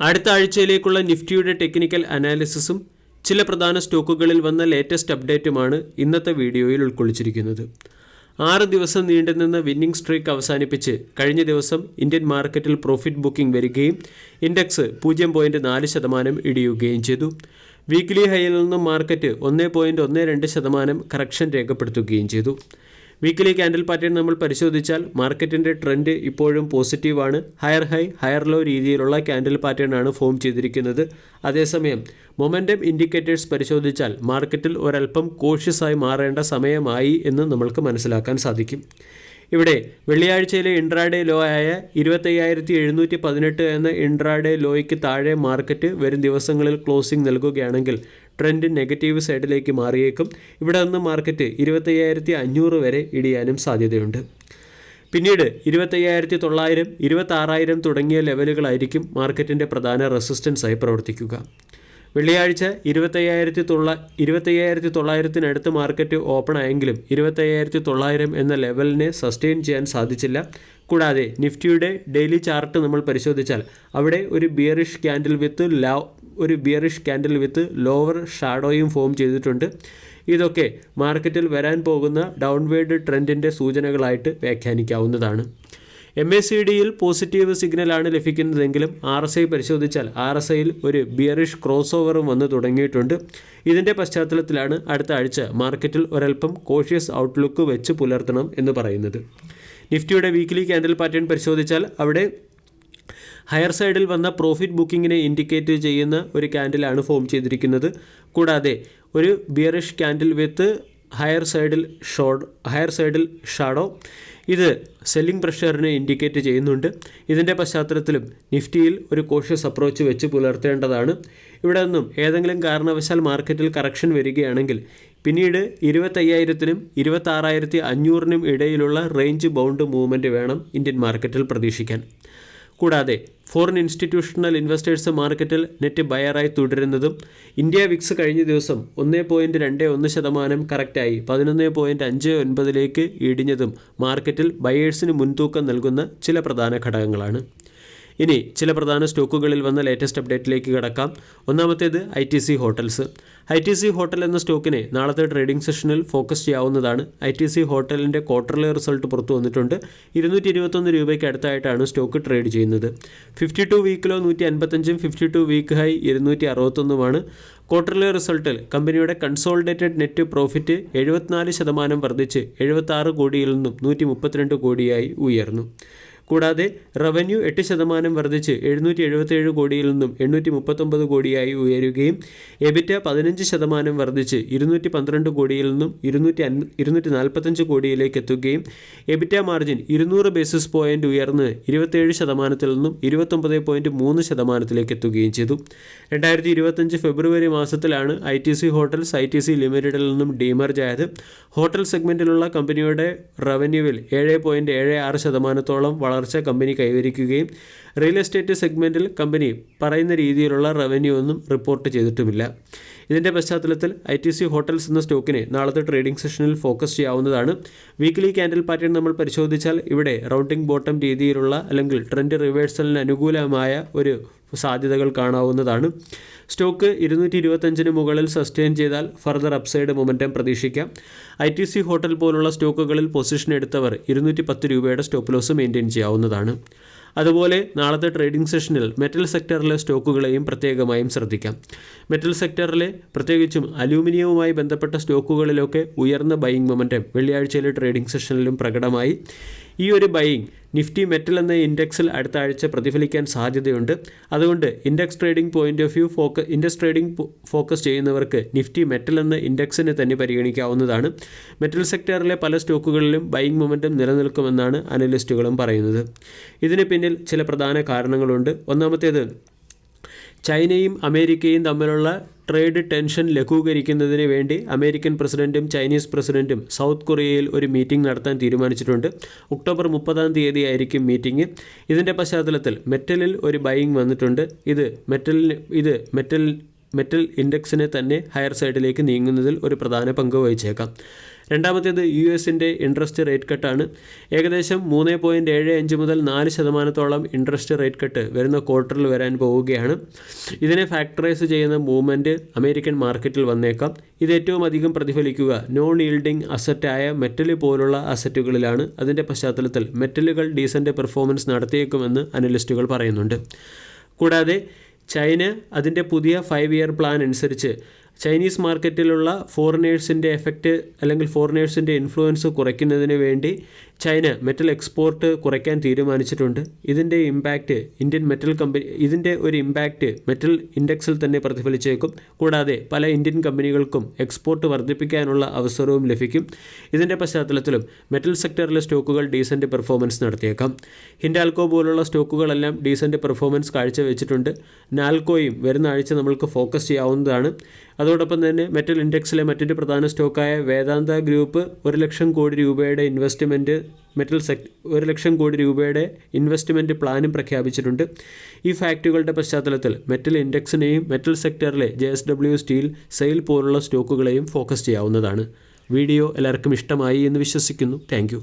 അടുത്ത ആഴ്ചയിലേക്കുള്ള നിഫ്റ്റിയുടെ ടെക്നിക്കൽ അനാലിസിസും ചില പ്രധാന സ്റ്റോക്കുകളിൽ വന്ന ലേറ്റസ്റ്റ് അപ്ഡേറ്റുമാണ് ഇന്നത്തെ വീഡിയോയിൽ ഉൾക്കൊള്ളിച്ചിരിക്കുന്നത്. ആറ് ദിവസം നീണ്ടുനിന്ന വിന്നിംഗ് സ്ട്രീക്ക് അവസാനിപ്പിച്ച് കഴിഞ്ഞ ദിവസം ഇന്ത്യൻ മാർക്കറ്റിൽ പ്രോഫിറ്റ് ബുക്കിംഗ് വരികയും ഇൻഡെക്സ് പൂജ്യം പോയിന്റ് നാല് ശതമാനം ഇടിയുകയും ചെയ്തു. വീക്ക്ലി ഹൈയിൽ നിന്നും മാർക്കറ്റ് ഒന്ന് പോയിന്റ് ഒന്ന് രണ്ട് ശതമാനം കറക്ഷൻ രേഖപ്പെടുത്തുകയും ചെയ്തു. വീക്കിലി ക്യാൻഡിൽ പാറ്റേൺ നമ്മൾ പരിശോധിച്ചാൽ മാർക്കറ്റിന്റെ ട്രെൻഡ് ഇപ്പോഴും പോസിറ്റീവാണ് ഹയർ ഹൈ ഹയർ ലോ രീതിയിലുള്ള ക്യാൻഡിൽ പാറ്റേൺ ആണ് ഫോം ചെയ്തിരിക്കുന്നത്. അതേസമയം മൊമെന്റം ഇൻഡിക്കേറ്റേഴ്സ് പരിശോധിച്ചാൽ മാർക്കറ്റിൽ ഒരല്പം കോഷ്യസായി മാറേണ്ട സമയമായി എന്ന് നമ്മൾക്ക് മനസ്സിലാക്കാൻ സാധിക്കും. ഇവിടെ വെള്ളിയാഴ്ചയിലെ ഇൻട്രാഡേ ലോ ആയ ഇരുപത്തയ്യായിരത്തി എഴുന്നൂറ്റി പതിനെട്ട് എന്ന ഇൻട്രാഡേ ലോയ്ക്ക് താഴെ മാർക്കറ്റ് വരും ദിവസങ്ങളിൽ ക്ലോസിംഗ് നൽകുകയാണെങ്കിൽ ട്രെൻഡ് നെഗറ്റീവ് സൈഡിലേക്ക് മാറിയേക്കും. ഇവിടെ നിന്ന് മാർക്കറ്റ് ഇരുപത്തയ്യായിരത്തി അഞ്ഞൂറ് വരെ ഇടിയാനും സാധ്യതയുണ്ട്. പിന്നീട് ഇരുപത്തയ്യായിരത്തി തൊള്ളായിരം ഇരുപത്താറായിരം തുടങ്ങിയ ലെവലുകളായിരിക്കും മാർക്കറ്റിന്റെ പ്രധാന റെസിസ്റ്റൻസായി പ്രവർത്തിക്കുക. വെള്ളിയാഴ്ച ഇരുപത്തയ്യായിരത്തി തൊള്ള ഇരുപത്തയ്യായിരത്തി തൊള്ളായിരത്തിനടുത്ത് മാർക്കറ്റ് ഓപ്പൺ ആയെങ്കിലും ഇരുപത്തയ്യായിരത്തി തൊള്ളായിരം എന്ന ലെവലിനെ സസ്റ്റെയിൻ ചെയ്യാൻ സാധിച്ചില്ല. കൂടാതെ നിഫ്റ്റിയുടെ ഡെയിലി ചാർട്ട് നമ്മൾ പരിശോധിച്ചാൽ അവിടെ ഒരു ബിയറിഷ് ക്യാൻഡിൽ വിത്ത് ലോ ഒരു ബിയറിഷ് ക്യാൻഡിൽ വിത്ത് ലോവർ ഷാഡോയും ഫോം ചെയ്തിട്ടുണ്ട്. ഇതൊക്കെ മാർക്കറ്റിൽ വരാൻ പോകുന്ന ഡൗൺവേർഡ് ട്രെൻഡിന്റെ സൂചനകളായിട്ട് വ്യാഖ്യാനിക്കാവുന്നതാണ്. എം എ സി ഡിയിൽ പോസിറ്റീവ് സിഗ്നലാണ് ലഭിക്കുന്നതെങ്കിലും ആർ എസ് ഐ പരിശോധിച്ചാൽ ആർ എസ് ഐയിൽ ഒരു ബിയറിഷ് ക്രോസ് ഓവറും വന്ന് തുടങ്ങിയിട്ടുണ്ട്. ഇതിന്റെ പശ്ചാത്തലത്തിലാണ് അടുത്ത ആഴ്ച മാർക്കറ്റിൽ ഒരൽപ്പം കോഷ്യസ് ഔട്ട്ലുക്ക് വെച്ച് പുലർത്തണം എന്ന് പറയുന്നത്. നിഫ്റ്റിയുടെ വീക്ക്ലി ക്യാൻഡിൽ പാറ്റേൺ പരിശോധിച്ചാൽ അവിടെ ഹയർ സൈഡിൽ വന്ന പ്രോഫിറ്റ് ബുക്കിങ്ങിനെ ഇൻഡിക്കേറ്റ് ചെയ്യുന്ന ഒരു ക്യാൻഡിലാണ് ഫോം ചെയ്തിരിക്കുന്നത്. കൂടാതെ ഒരു ബിയറിഷ് ക്യാൻഡിൽ വിത്ത് ഹയർ സൈഡിൽ ഷോഡ് ഹയർ സൈഡിൽ ഷാഡോ ഇത് സെല്ലിംഗ് പ്രഷറിനെ ഇൻഡിക്കേറ്റ് ചെയ്യുന്നുണ്ട്. ഇതിന്റെ പശ്ചാത്തലത്തിലും നിഫ്റ്റിയിൽ ഒരു കോഷ്യസ് അപ്രോച്ച് വെച്ച് പുലർത്തേണ്ടതാണ്. ഇവിടെ നിന്നും ഏതെങ്കിലും കാരണവശാൽ മാർക്കറ്റിൽ കറക്ഷൻ വരികയാണെങ്കിൽ പിന്നീട് ഇരുപത്തയ്യായിരത്തിനും ഇരുപത്താറായിരത്തി അഞ്ഞൂറിനും ഇടയിലുള്ള റേഞ്ച് ബൗണ്ട് മൂവ്മെന്റ് വേണം ഇന്ത്യൻ മാർക്കറ്റിൽ പ്രതീക്ഷിക്കാൻ. കൂടാതെ ഫോറിൻ ഇൻസ്റ്റിറ്റ്യൂഷണൽ ഇൻവെസ്റ്റേഴ്സ് മാർക്കറ്റിൽ നെറ്റ് ബയറായി തുടരുന്നതും ഇന്ത്യ വിക്സ് കഴിഞ്ഞ ദിവസം ഒന്ന് പോയിന്റ് രണ്ട് ഒന്ന് ശതമാനം കറക്റ്റായി പതിനൊന്ന് പോയിന്റ് അഞ്ച് ഒൻപതിലേക്ക് ഇടിഞ്ഞതും മാർക്കറ്റിൽ ബയേഴ്സിന് മുൻതൂക്കം നൽകുന്ന ചില പ്രധാന ഘടകങ്ങളാണ്. ഇനി ചില പ്രധാന സ്റ്റോക്കുകളിൽ വന്ന ലേറ്റസ്റ്റ് അപ്ഡേറ്റിലേക്ക് കടക്കാം. ഒന്നാമത്തേത് I T C hotels I T C hotel എന്ന സ്റ്റോക്കിനെ നാളത്തെ ട്രേഡിംഗ് സെഷനിൽ ഫോക്കസ് ചെയ്യാവുന്നതാണ്. ഐ ടി സി ഹോട്ടലിന്റെ ക്വാർട്ടർലി റിസൾട്ട് പുറത്തു വന്നിട്ടുണ്ട്. ഇരുന്നൂറ്റി ഇരുപത്തൊന്ന് രൂപയ്ക്ക് അടുത്തായിട്ടാണ് സ്റ്റോക്ക് ട്രേഡ് ചെയ്യുന്നത്. ഫിഫ്റ്റി ടു വീക്കിലോ നൂറ്റി അൻപത്തഞ്ചും ഫിഫ്റ്റി ടു വീക്ക് ഹൈ ഇരുന്നൂറ്റി അറുപത്തൊന്നുമാണ് ക്വാർട്ടർലി റിസൾട്ടിൽ കമ്പനിയുടെ കൺസോളിഡേറ്റഡ് നെറ്റ് പ്രോഫിറ്റ് എഴുപത്തിനാല് ശതമാനം വർദ്ധിച്ച് എഴുപത്താറ് കോടിയിൽ നിന്നും നൂറ്റി കോടിയായി ഉയർന്നു. കൂടാതെ റവന്യൂ എട്ട് ശതമാനം വർദ്ധിച്ച് എഴുന്നൂറ്റി എഴുപത്തേഴ് കോടിയിൽ നിന്നും എണ്ണൂറ്റി മുപ്പത്തൊമ്പത് കോടിയായി ഉയരുകയും എബിറ്റ പതിനഞ്ച് ശതമാനം വർദ്ധിച്ച് ഇരുന്നൂറ്റി പന്ത്രണ്ട് കോടിയിൽ നിന്നും ഇരുന്നൂറ്റി അൻപ ഇരുന്നൂറ്റി നാൽപ്പത്തഞ്ച് കോടിയിലേക്ക് എത്തുകയും എബിറ്റ മാർജിൻ ഇരുന്നൂറ് ബേസിസ് പോയിന്റ് ഉയർന്ന് ഇരുപത്തേഴ് ശതമാനത്തിൽ നിന്നും ഇരുപത്തൊമ്പത് പോയിന്റ് മൂന്ന് ശതമാനത്തിലേക്ക് എത്തുകയും ചെയ്തു. രണ്ടായിരത്തി ഇരുപത്തഞ്ച് ഫെബ്രുവരി മാസത്തിലാണ് I T C hotels I T C ലിമിറ്റഡിൽ നിന്നും ഡീമർജ് ആയത്. ഹോട്ടൽ സെഗ്മെന്റിലുള്ള കമ്പനിയുടെ റവന്യൂവിൽ ഏഴ് പോയിന്റ് ഏഴ് ആറ് ശതമാനത്തോളം വളർച്ച കമ്പനി കൈവരിക്കുകയും റിയൽ എസ്റ്റേറ്റ് സെഗ്മെന്റിൽ കമ്പനി പറയുന്ന രീതിയിലുള്ള റവന്യൂ ഒന്നും റിപ്പോർട്ട് ചെയ്തിട്ടുമില്ല. ഇതിന്റെ പശ്ചാത്തലത്തിൽ ഐ ടി സി ഹോട്ടൽസ് എന്ന സ്റ്റോക്കിനെ നാളത്തെ ട്രേഡിംഗ് സെഷനിൽ ഫോക്കസ് ചെയ്യാവുന്നതാണ്. വീക്ക്ലി ക്യാൻഡിൽ പാറ്റേൺ നമ്മൾ പരിശോധിച്ചാൽ ഇവിടെ റൗണ്ടിംഗ് ബോട്ടം രീതിയിലുള്ള അല്ലെങ്കിൽ ട്രെൻഡ് റിവേഴ്സലിന് അനുകൂലമായ ഒരു സാധ്യതകൾ കാണാവുന്നതാണ്. സ്റ്റോക്ക് ഇരുന്നൂറ്റി ഇരുപത്തഞ്ചിന് മുകളിൽ സസ്റ്റെയിൻ ചെയ്താൽ ഫർദർ അപ്സൈഡ് മൊമെന്റം പ്രതീക്ഷിക്കാം. ഐ ടി സി ഹോട്ടൽ പോലുള്ള സ്റ്റോക്കുകളിൽ പൊസിഷൻ എടുത്തവർ ഇരുന്നൂറ്റി പത്ത് രൂപയുടെ സ്റ്റോപ്പ് ലോസ് മെയിന്റെയിൻ ചെയ്യാവുന്നതാണ്. അതുപോലെ നാളത്തെ ട്രേഡിംഗ് സെഷനിൽ മെറ്റൽ സെക്ടറിലെ സ്റ്റോക്കുകളെയും പ്രത്യേകമായും ശ്രദ്ധിക്കാം. മെറ്റൽ സെക്ടറിലെ പ്രത്യേകിച്ചും അലൂമിനിയവുമായി ബന്ധപ്പെട്ട സ്റ്റോക്കുകളിലൊക്കെ ഉയർന്ന ബൈയിങ് മൊമെന്റം വെള്ളിയാഴ്ചയിലെ ട്രേഡിംഗ് സെഷനിലും പ്രകടമായി. ഈ ഒരു ബൈയിങ് നിഫ്റ്റി മെറ്റൽ എന്ന ഇൻഡെക്സിൽ അടുത്ത ആഴ്ച പ്രതിഫലിക്കാൻ സാധ്യതയുണ്ട്. അതുകൊണ്ട് index trading point of view ഫോക്ക index trading focus ചെയ്യുന്നവർക്ക് നിഫ്റ്റി മെറ്റൽ എന്ന ഇൻഡെക്സിനെ തന്നെ പരിഗണിക്കാവുന്നതാണ്. മെറ്റൽ സെക്ടറിലെ പല സ്റ്റോക്കുകളിലും ബൈയിങ് മൊമെന്റം നിലനിൽക്കുമെന്നാണ് അനലിസ്റ്റുകളും പറയുന്നത്. ഇതിന് പിന്നിൽ ചില പ്രധാന കാരണങ്ങളുണ്ട്. ഒന്നാമത്തേത് ചൈനയും അമേരിക്കയും തമ്മിലുള്ള ട്രേഡ് ടെൻഷൻ ലഘൂകരിക്കുന്നതിന് വേണ്ടി അമേരിക്കൻ പ്രസിഡന്റും ചൈനീസ് പ്രസിഡന്റും സൗത്ത് കൊറിയയിൽ ഒരു മീറ്റിംഗ് നടത്താൻ തീരുമാനിച്ചിട്ടുണ്ട്. ഒക്ടോബർ മുപ്പതാം തീയതി ആയിരിക്കും മീറ്റിംഗ്. ഇതിന്റെ പശ്ചാത്തലത്തിൽ മെറ്റലിൽ ഒരു ബൈയിങ് വന്നിട്ടുണ്ട്. ഇത് മെറ്റലിന് ഇത് മെറ്റൽ മെറ്റൽ ഇൻഡെക്സിനെ തന്നെ ഹയർ സൈഡിലേക്ക് നീങ്ങുന്നതിൽ ഒരു പ്രധാന പങ്ക് വഹിച്ചേക്കാം. രണ്ടാമത്തേത് യു എസിന്റെ ഇൻട്രസ്റ്റ് റേറ്റ് കട്ടാണ് ഏകദേശം മൂന്ന് പോയിന്റ് ഏഴ് അഞ്ച് മുതൽ നാല് ശതമാനത്തോളം ഇൻട്രസ്റ്റ് റേറ്റ് കട്ട് വരുന്ന ക്വാർട്ടറിൽ വരാൻ പോവുകയാണ്. ഇതിനെ ഫാക്ടറൈസ് ചെയ്യുന്ന മൂവ്മെന്റ് അമേരിക്കൻ മാർക്കറ്റിൽ വന്നേക്കാം. ഇത് ഏറ്റവും അധികം പ്രതിഫലിക്കുക നോൺ ഈൽഡിംഗ് അസറ്റായ മെറ്റൽ പോലുള്ള അസറ്റുകളിലാണ് അതിന്റെ പശ്ചാത്തലത്തിൽ മെറ്റലുകൾ ഡീസന്റ് പെർഫോമൻസ് നടത്തിയേക്കുമെന്ന് അനലിസ്റ്റുകൾ പറയുന്നുണ്ട്. കൂടാതെ ചൈന അതിന്റെ പുതിയ ഫൈവ് ഇയർ പ്ലാൻ അനുസരിച്ച് ചൈനീസ് മാർക്കറ്റിലുള്ള ഫോറിനേഴ്സിന്റെ എഫക്റ്റ് അല്ലെങ്കിൽ ഫോറിനേഴ്സിന്റെ ഇൻഫ്ലുവൻസ് കുറയ്ക്കുന്നതിന് വേണ്ടി ചൈന മെറ്റൽ എക്സ്പോർട്ട് കുറയ്ക്കാൻ തീരുമാനിച്ചിട്ടുണ്ട്. ഇതിന്റെ ഇമ്പാക്റ്റ് ഇന്ത്യൻ മെറ്റൽ കമ്പനി ഇതിന്റെ ഒരു ഇമ്പാക്റ്റ് മെറ്റൽ ഇൻഡെക്സിൽ തന്നെ പ്രതിഫലിച്ചേക്കും. കൂടാതെ പല ഇന്ത്യൻ കമ്പനികൾക്കും എക്സ്പോർട്ട് വർദ്ധിപ്പിക്കാനുള്ള അവസരവും ലഭിക്കും. ഇതിന്റെ പശ്ചാത്തലത്തിലും മെറ്റൽ സെക്ടറിലെ സ്റ്റോക്കുകൾ ഡീസന്റ് പെർഫോമൻസ് നടത്തിയേക്കാം. ഹിൻഡാൽക്കോ പോലുള്ള സ്റ്റോക്കുകളെല്ലാം ഡീസന്റ് പെർഫോമൻസ് കാഴ്ചവെച്ചിട്ടുണ്ട്. നാൽക്കോയും വരുന്ന ആഴ്ച നമ്മൾക്ക് ഫോക്കസ് ചെയ്യാവുന്നതാണ്. അതോടൊപ്പം തന്നെ മെറ്റൽ ഇൻഡെക്സിലെ മറ്റൊരു പ്രധാന സ്റ്റോക്കായ വേദാന്ത ഗ്രൂപ്പ് ഒരു ലക്ഷം കോടി രൂപയുടെ ഇൻവെസ്റ്റ്മെന്റ് മെറ്റൽ സെക് ഒരു ലക്ഷം കോടി രൂപയുടെ ഇൻവെസ്റ്റ്മെന്റ് പ്ലാനും പ്രഖ്യാപിച്ചിട്ടുണ്ട്. ഈ ഫാക്റ്റുകളുടെ പശ്ചാത്തലത്തിൽ metal ഇൻഡെക്സിനെയും metal sector J S W steel SAIL പോലുള്ള സ്റ്റോക്കുകളെയും ഫോക്കസ് ചെയ്യാവുന്നതാണ്. വീഡിയോ എല്ലാവർക്കും ഇഷ്ടമായി എന്ന് വിശ്വസിക്കുന്നു. താങ്ക്